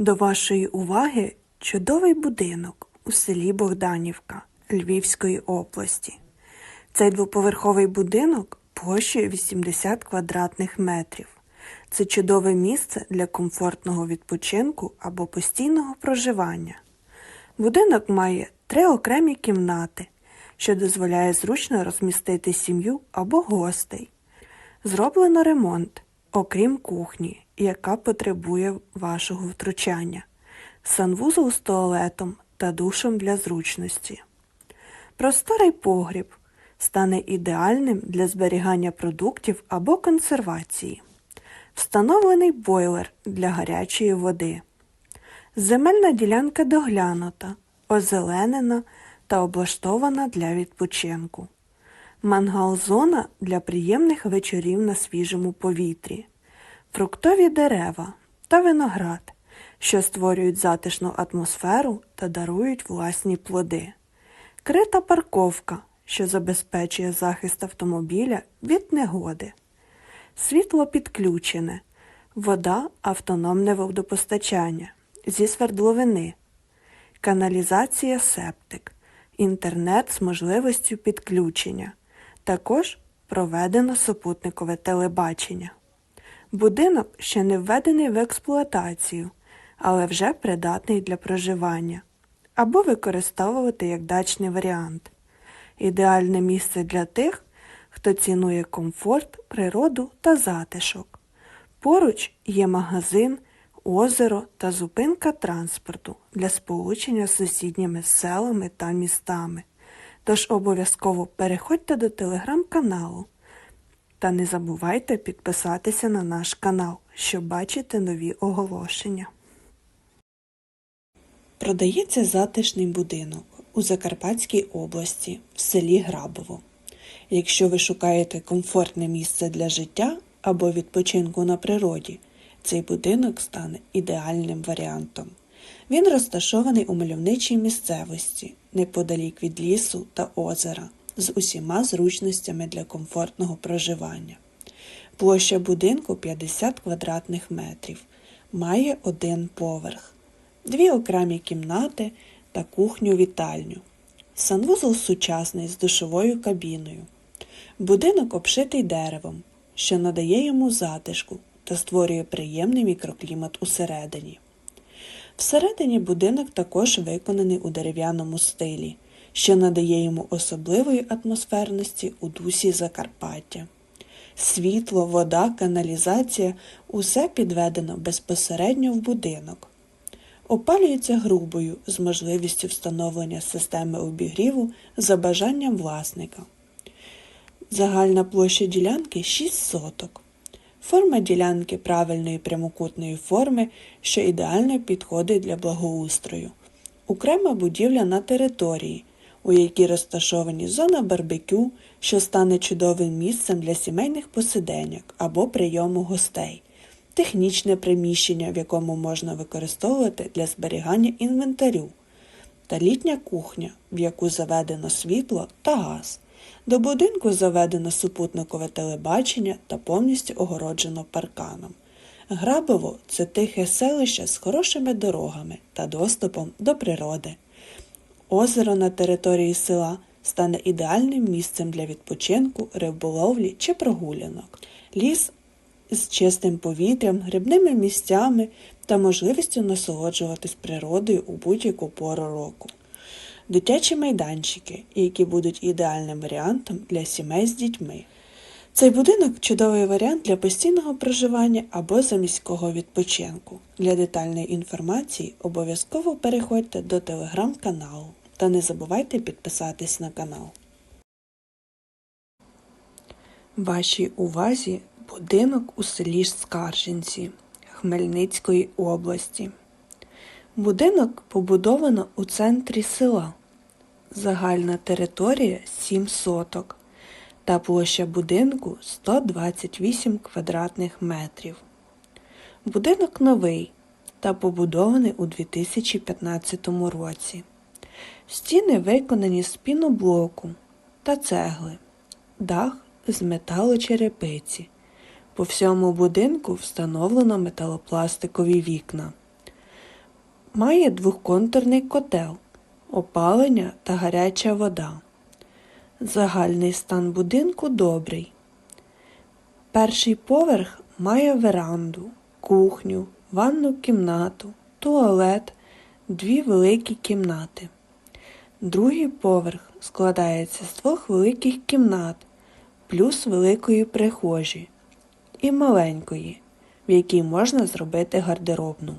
До вашої уваги чудовий будинок у селі Богданівка Львівської області. Цей двоповерховий будинок площею 80 квадратних метрів. Це чудове місце для комфортного відпочинку або постійного проживання. Будинок має три окремі кімнати, що дозволяє зручно розмістити сім'ю або гостей. Зроблено ремонт, окрім кухні, яка потребує вашого втручання, санвузол з туалетом та душем для зручності. Просторий погріб стане ідеальним для зберігання продуктів або консервації. Встановлений бойлер для гарячої води. Земельна ділянка доглянута, озеленена та облаштована для відпочинку. Мангал-зона для приємних вечорів на свіжому повітрі, фруктові дерева та виноград, що створюють затишну атмосферу та дарують власні плоди. Крита парковка, що забезпечує захист автомобіля від негоди. Світло підключене, вода автономне водопостачання зі свердловини, каналізація септик, інтернет з можливістю підключення. Також проведено супутникове телебачення. Будинок ще не введений в експлуатацію, але вже придатний для проживання або використовувати як дачний варіант. Ідеальне місце для тих, хто цінує комфорт, природу та затишок. Поруч є магазин, озеро та зупинка транспорту для сполучення з сусідніми селами та містами. Тож обов'язково переходьте до телеграм-каналу та не забувайте підписатися на наш канал, щоб бачити нові оголошення. Продається затишний будинок у Закарпатській області в селі Грабово. Якщо ви шукаєте комфортне місце для життя або відпочинку на природі, цей будинок стане ідеальним варіантом. Він розташований у мальовничій місцевості, неподалік від лісу та озера, з усіма зручностями для комфортного проживання. Площа будинку 50 квадратних метрів, має один поверх, дві окремі кімнати та кухню-вітальню. Санвузол сучасний з душовою кабіною. Будинок обшитий деревом, що надає йому затишку та створює приємний мікроклімат усередині. Всередині будинок також виконаний у дерев'яному стилі, що надає йому особливої атмосферності у дусі Закарпаття. Світло, вода, каналізація усе підведено безпосередньо в будинок. Опалюється грубою з можливістю встановлення системи обігріву за бажанням власника. Загальна площа ділянки 6 соток. Форма ділянки правильної прямокутної форми, що ідеально підходить для благоустрою. Окрема будівля на території, у якій розташовані зона барбекю, що стане чудовим місцем для сімейних посиденьок або прийому гостей, технічне приміщення, в якому можна використовувати для зберігання інвентарю, та літня кухня, в яку заведено світло та газ. До будинку заведено супутникове телебачення та повністю огороджено парканом. Грабово це тихе селище з хорошими дорогами та доступом до природи. Озеро на території села стане ідеальним місцем для відпочинку, риболовлі чи прогулянок. Ліс з чистим повітрям, грибними місцями та можливістю насолоджуватись природою у будь-яку пору року дитячі майданчики, які будуть ідеальним варіантом для сімей з дітьми. Цей будинок чудовий варіант для постійного проживання або заміського відпочинку. Для детальної інформації обов'язково переходьте до телеграм-каналу та не забувайте підписатись на канал. Вашій увазі будинок у селі Скаржинці Хмельницької області. Будинок побудовано у центрі села. Загальна територія 7 соток та площа будинку 128 квадратних метрів. Будинок новий та побудований у 2015 році. Стіни виконані з піноблоку та цегли, дах з металочерепиці. По всьому будинку встановлено металопластикові вікна. Має двохконтурний котел, опалення та гаряча вода. Загальний стан будинку добрий. Перший поверх має веранду, кухню, ванну кімнату, туалет, дві великі кімнати. Другий поверх складається з двох великих кімнат, плюс великої прихожі і маленької, в якій можна зробити гардеробну.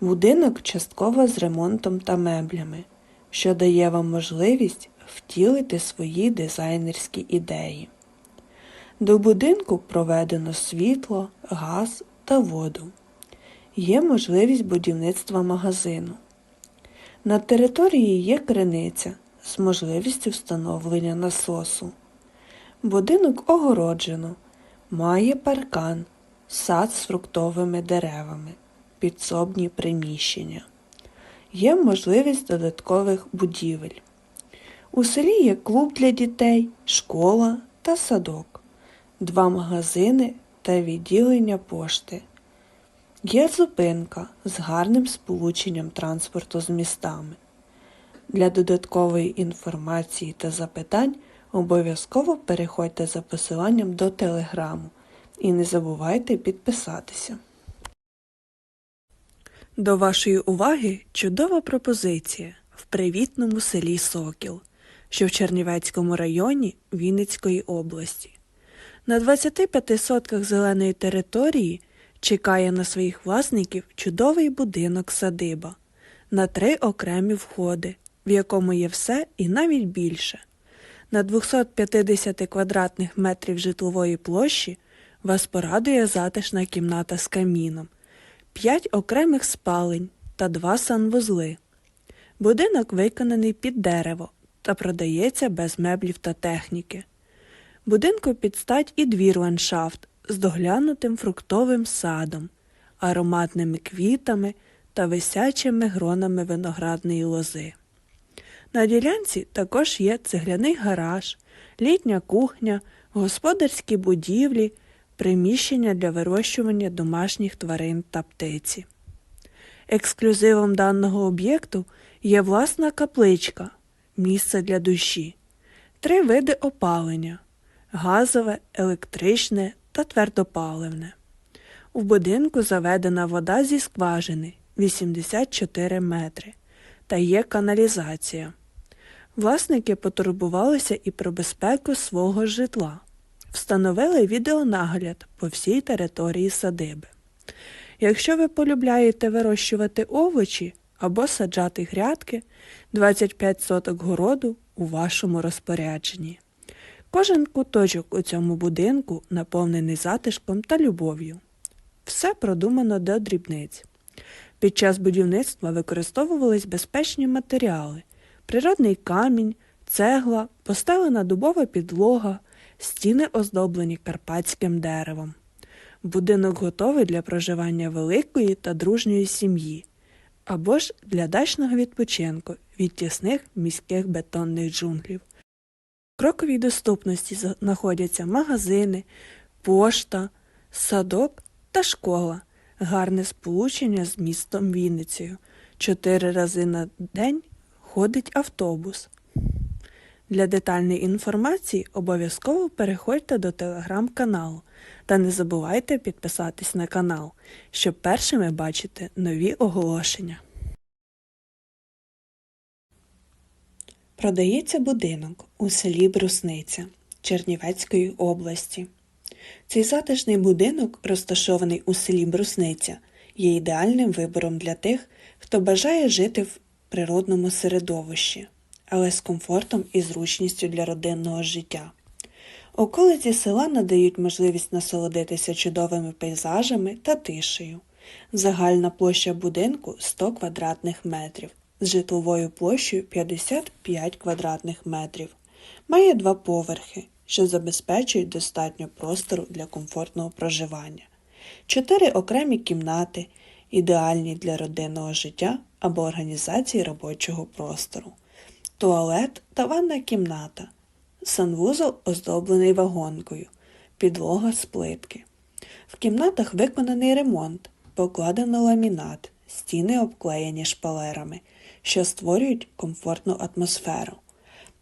Будинок частково з ремонтом та меблями, що дає вам можливість втілити свої дизайнерські ідеї. До будинку проведено світло, газ та воду. Є можливість будівництва магазину. На території є криниця з можливістю встановлення насосу. Будинок огороджено, має паркан, сад з фруктовими деревами, підсобні приміщення. Є можливість додаткових будівель. У селі є клуб для дітей, школа та садок, два магазини та відділення пошти. Є зупинка з гарним сполученням транспорту з містами. Для додаткової інформації та запитань обов'язково переходьте за посиланням до телеграму і не забувайте підписатися. До вашої уваги чудова пропозиція в привітному селі Сокіл, що в Чернівецькому районі Вінницької області. На 25 сотках зеленої території чекає на своїх власників чудовий будинок садиба на три окремі входи, в якому є все і навіть більше. На 250 квадратних метрів житлової площі вас порадує затишна кімната з каміном, 5 окремих спалень та два санвузли. Будинок виконаний під дерево та продається без меблів та техніки. Будинку підстать і двір ландшафт з доглянутим фруктовим садом, ароматними квітами та висячими гронами виноградної лози. На ділянці також є цегляний гараж, літня кухня, господарські будівлі, приміщення для вирощування домашніх тварин та птиці. Ексклюзивом даного об'єкту є власна капличка, місце для душі, три види опалення газове, електричне та твердопаливне. У будинку заведена вода зі скважини 84 метри та є каналізація. Власники потурбувалися і про безпеку свого житла, встановили відеонагляд по всій території садиби. Якщо ви полюбляєте вирощувати овочі або саджати грядки, 25 соток городу у вашому розпорядженні. Кожен куточок у цьому будинку наповнений затишком та любов'ю. Все продумано до дрібниць. Під час будівництва використовувались безпечні матеріали, природний камінь, цегла, постелена дубова підлога, стіни оздоблені карпатським деревом. Будинок готовий для проживання великої та дружньої сім'ї або ж для дачного відпочинку від тісних міських бетонних джунглів. Кроковій доступності знаходяться магазини, пошта, садок та школа, гарне сполучення з містом Вінницею. Чотири рази на день ходить автобус. Для детальної інформації обов'язково переходьте до телеграм-каналу та не забувайте підписатись на канал, щоб першими бачити нові оголошення. Продається будинок у селі Брусниця Чернівецької області. Цей затишний будинок, розташований у селі Брусниця, є ідеальним вибором для тих, хто бажає жити в природному середовищі, але з комфортом і зручністю для родинного життя. Околиці села надають можливість насолодитися чудовими пейзажами та тишею. Загальна площа будинку 100 квадратних метрів з житловою площею 55 квадратних метрів. Має два поверхи, що забезпечують достатньо простору для комфортного проживання, чотири окремі кімнати, ідеальні для родинного життя або організації робочого простору, туалет та ванна кімната, санвузол оздоблений вагонкою, підлога з плитки. В кімнатах виконаний ремонт, покладено ламінат, стіни обклеєні шпалерами, що створюють комфортну атмосферу,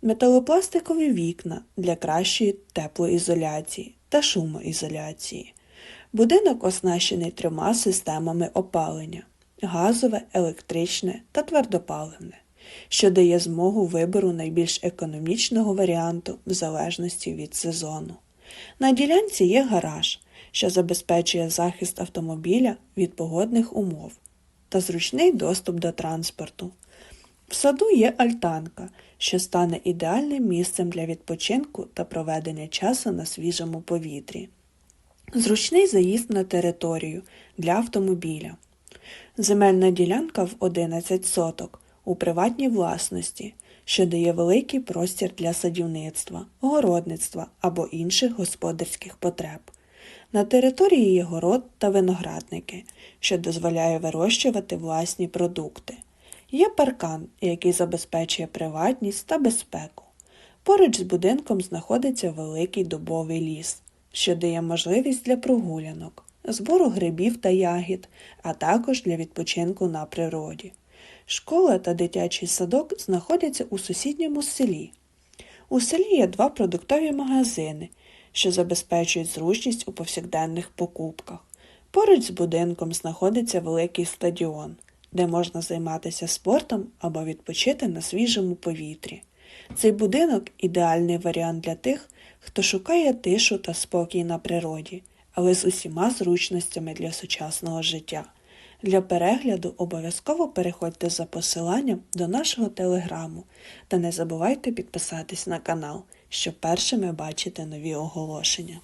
металопластикові вікна для кращої теплоізоляції та шумоізоляції. Будинок оснащений трьома системами опалення газове, електричне та твердопаливне, що дає змогу вибору найбільш економічного варіанту в залежності від сезону. На ділянці є гараж, що забезпечує захист автомобіля від погодних умов та зручний доступ до транспорту. В саду є альтанка, що стане ідеальним місцем для відпочинку та проведення часу на свіжому повітрі. Зручний заїзд на територію для автомобіля. Земельна ділянка в 11 соток у приватній власності, що дає великий простір для садівництва, городництва або інших господарських потреб. На території є город та виноградники, що дозволяє вирощувати власні продукти. Є паркан, який забезпечує приватність та безпеку. Поруч з будинком знаходиться великий дубовий ліс, що дає можливість для прогулянок, збору грибів та ягід, а також для відпочинку на природі. Школа та дитячий садок знаходяться у сусідньому селі. У селі є два продуктові магазини, що забезпечують зручність у повсякденних покупках. Поруч з будинком знаходиться великий стадіон, де можна займатися спортом або відпочити на свіжому повітрі. Цей будинок ідеальний варіант для тих, хто шукає тишу та спокій на природі, але з усіма зручностями для сучасного життя. Для перегляду обов'язково переходьте за посиланням до нашого телеграму та не забувайте підписатись на канал, щоб першими бачити нові оголошення.